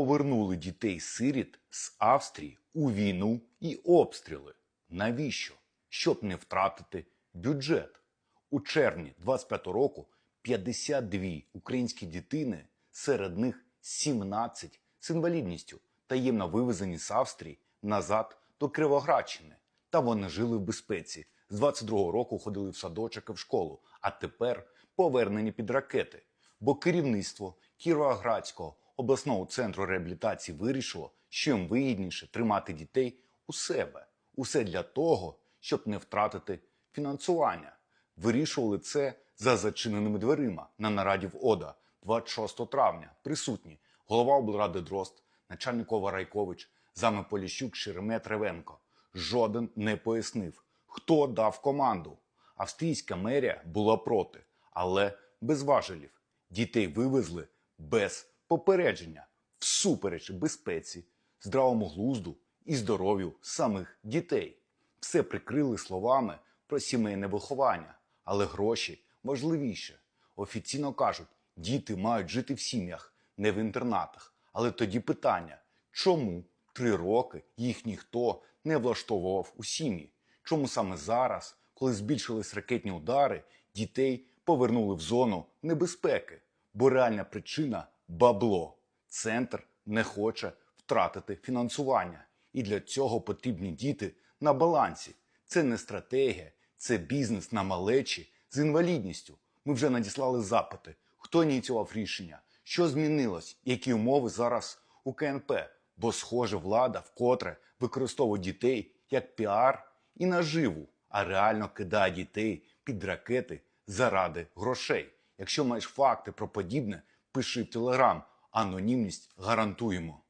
Повернули дітей-сиріт з Австрії у війну і обстріли. Навіщо? Щоб не втратити бюджет. У червні 25 року 52 українські дитини, серед них 17 з інвалідністю, таємно вивезені з Австрії назад до Кривоградщини. Та вони жили в безпеці. З 22-го року ходили в садочок і в школу, а тепер повернені під ракети. Бо керівництво Кіровоградського обласного центру реабілітації вирішило, що їм вигідніше тримати дітей у себе. Усе для того, щоб не втратити фінансування. Вирішували це за зачиненими дверима на нараді в ОДА 26 травня. Присутні голова облради Дрозд, начальник ОВА Райкович, зами Поліщук, Шеремет Ревенко. Жоден не пояснив, хто дав команду. Австрійська мерія була проти, але без важелів. Дітей вивезли без попередження, всупереч безпеці, здравому глузду і здоров'ю самих дітей. Все прикрили словами про сімейне виховання, але гроші важливіше. Офіційно кажуть, діти мають жити в сім'ях, не в інтернатах. Але тоді питання: чому три роки їх ніхто не влаштовував у сім'ї? Чому саме зараз, коли збільшились ракетні удари, дітей повернули в зону небезпеки? Бо реальна причина бабло. Центр не хоче втратити фінансування. І для цього потрібні діти на балансі. Це не стратегія, це бізнес на малечі з інвалідністю. Ми вже надіслали запити, хто ініціював рішення, що змінилось, які умови зараз у КНП. Бо, схоже, влада вкотре використовує дітей як піар і наживу, а реально кидає дітей під ракети заради грошей. Якщо маєш факти про подібне, пиши телеграм. Анонімність гарантуємо.